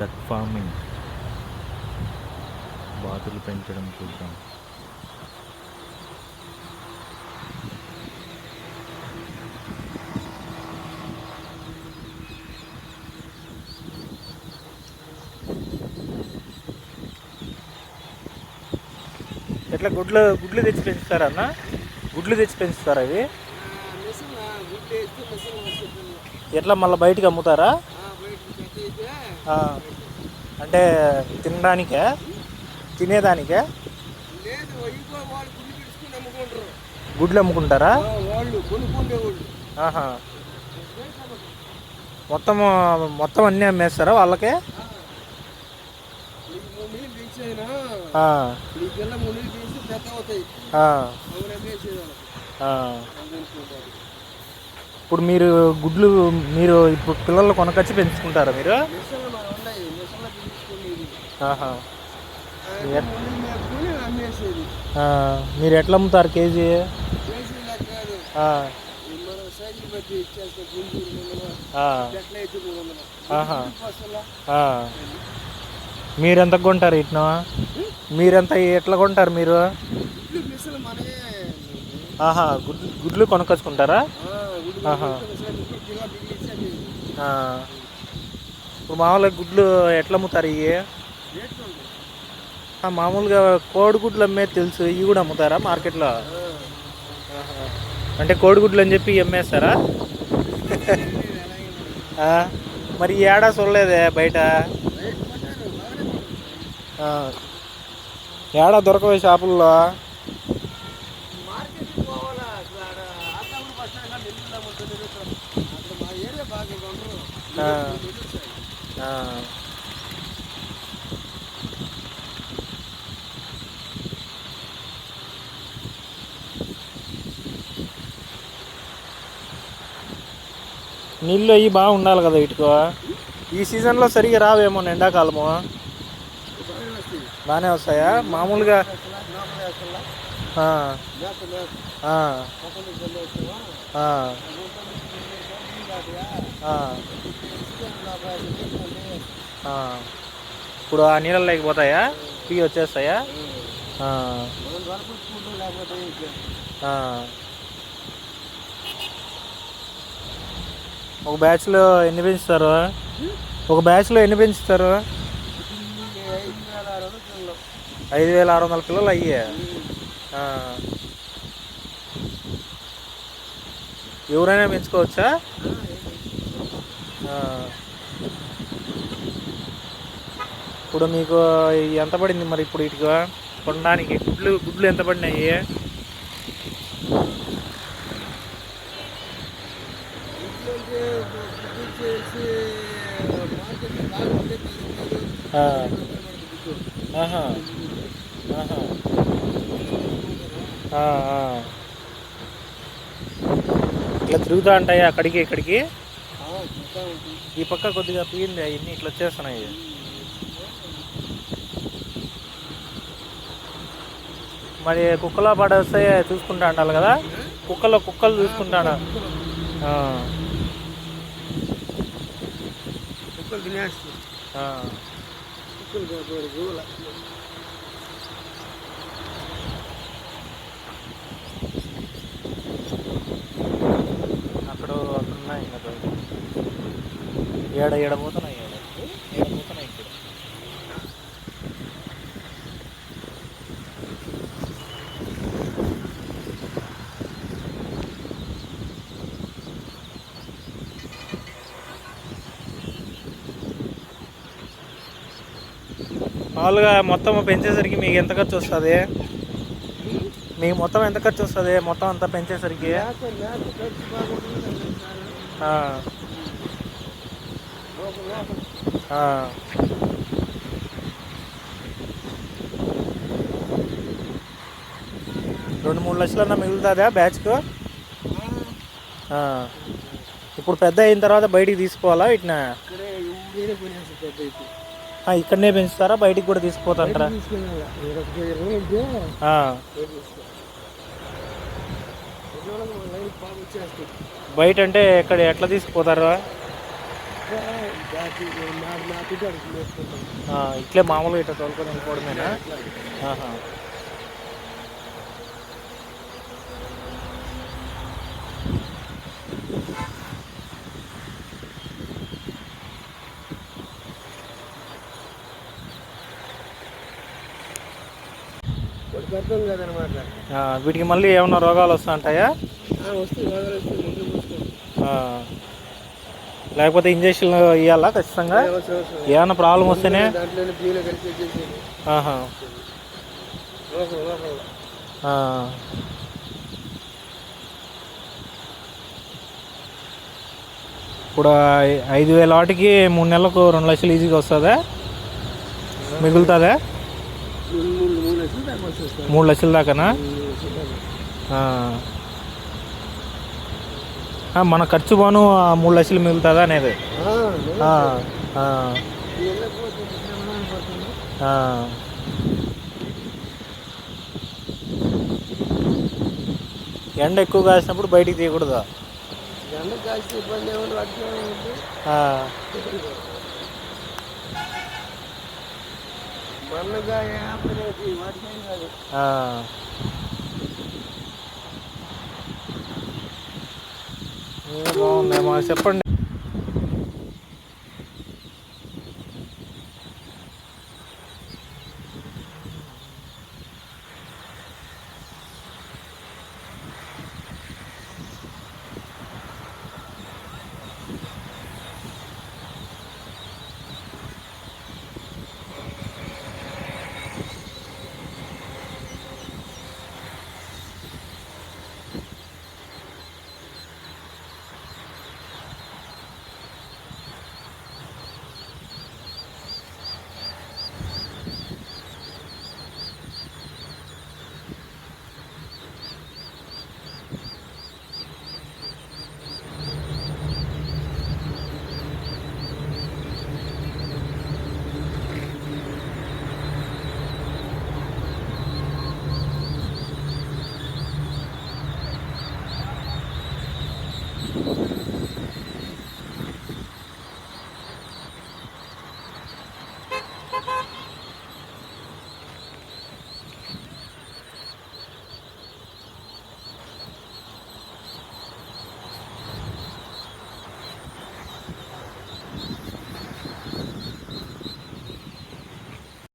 Duck farming. బాతులు పెంచడం చూద్దాం. ఎట్లా గుడ్లు గుడ్లు తెచ్చి పెంచుతారా అన్న? గుడ్లు తెచ్చి పెంచుతారా అవి ఎట్లా మళ్ళీ బయటికి అమ్ముతారా? అంటే తినడానికే తినేదానికే గుడ్లు అమ్ముకుంటారా. ఆహా. మొత్తం మొత్తం అన్నీ అమ్మేస్తారా వాళ్ళకే? ఇప్పుడు మీరు గుడ్లు మీరు ఇప్పుడు పిల్లలు కొనకొచ్చి పెంచుకుంటారా మీరు మిషన్లు మన ఉన్నాయి మిషన్లు తీసుకునేది ఆహా మూడు నీళ్ళు మేపుకొని అమ్మేసేది ఆ, మీరు ఎట్లా అమ్ముతారు కేజీ. మీరెంత కొంటారు ఇట్నా? మీరెంత ఎట్లా కొంటారు మీరు? ఆహా గుడ్లు గుడ్లు కొనుక్కొచ్చుకుంటారా ఆహా. ఇప్పుడు మామూలుగా గుడ్లు ఎట్లా అమ్ముతారు ఇవి మామూలుగా కోడిగుడ్లు అమ్మేది తెలుసు ఇవి కూడా అమ్ముతారా మార్కెట్లో? అంటే కోడిగుడ్లు అని చెప్పి అమ్మేస్తారా? మరి ఏడా చూడలేదే బయట? ఏడా దొరకవే షాపుల్లో? ఆ. నీళ్ళు అవి బాగా ఉండాలి కదా ఇటుకో. ఈ సీజన్లో సరిగా రావేమో ఎండాకాలము. బాగానే వస్తాయా? మామూలుగా ఇప్పుడు ఆ నీళ్ళ లేకపోతాయా పీ వచ్చేస్తాయా ఆ, ఆ. ఒక బ్యాచ్లో ఎన్ని పెంచుతారు ఒక బ్యాచ్లో ఎన్ని పెంచుతారు ఐదు వేల ఆరు వందల పిల్లలు అయ్యే. ఎవరైనా పెంచుకోవచ్చా? ఇప్పుడు మీకు ఎంత పడింది మరి ఇప్పుడు వీటికి కొనడానికి గుడ్లు గుడ్లు ఎంత పడినాయి ఆ. ఆహా ఆహా ఆ, ఆ. ఇట్లా తిరుగుతూ ఉంటాయి అక్కడికి ఇక్కడికి? ఈ పక్క కొద్దిగా పీయింది అవన్నీ ఇట్లా వచ్చేస్తున్నాయి. మరి కుక్కలో పడేస్తే చూసుకుంటా ఉండాలి కదా? కుక్కలో కుక్కలు చూసుకుంటాను ఆ, కుక్కలు తినేస్తాయి ఆ. కుక్కలు గోల అక్కడ అక్కడ ఉన్నాయి. ఏడ ఏడ పోతున్నాయి ఏడ ఏడ పోతున్నాయి ఇక్కడ మామూలుగా మొత్తం పెంచేసరికి మీకు ఎంత ఖర్చు వస్తుంది? మీకు మొత్తం ఎంత ఖర్చు వస్తుంది? మొత్తం అంతా పెంచేసరికి? రెండు మూడు లక్షలన్నా మిగులుతుందా బ్యాచ్కు? ఇప్పుడు పెద్ద అయిన తర్వాత బయటికి తీసుకోవాలా ఇట్నా? ఇక్కడనే పెంచుతారా? బయటికి కూడా తీసుకుపోతాంటారా వచ్చేస్తుంది బయట అంటే ఇక్కడ ఎట్లా తీసుకుపోతారు? ఇట్లే మామూలుగా ఇట్లా తోలుకొని వెళ్ళిపోవడమేనా? కాదనమాట. వీటికి మళ్ళీ ఏమైనా రోగాలు వస్తుంటాయా రోగాలు. లేకపోతే ఇంజక్షన్లు ఇవ్వాలా ఖచ్చితంగా? ఏమైనా ప్రాబ్లం వస్తేనే. ఇప్పుడు ఐదు వేల వాటికి మూడు నెలలకు రెండు లక్షలు ఈజీగా వస్తుందా? మిగులుతుందా? మూడు లక్షలు దాకానా? మన ఖర్చు పోను మూడు లక్షలు మిగులుతుందా అనేది. ఎండ ఎక్కువ కాసినప్పుడు బయటికి తీయకూడదు? ఎండ కాసి ఇబ్బంది మా చెప్పండి.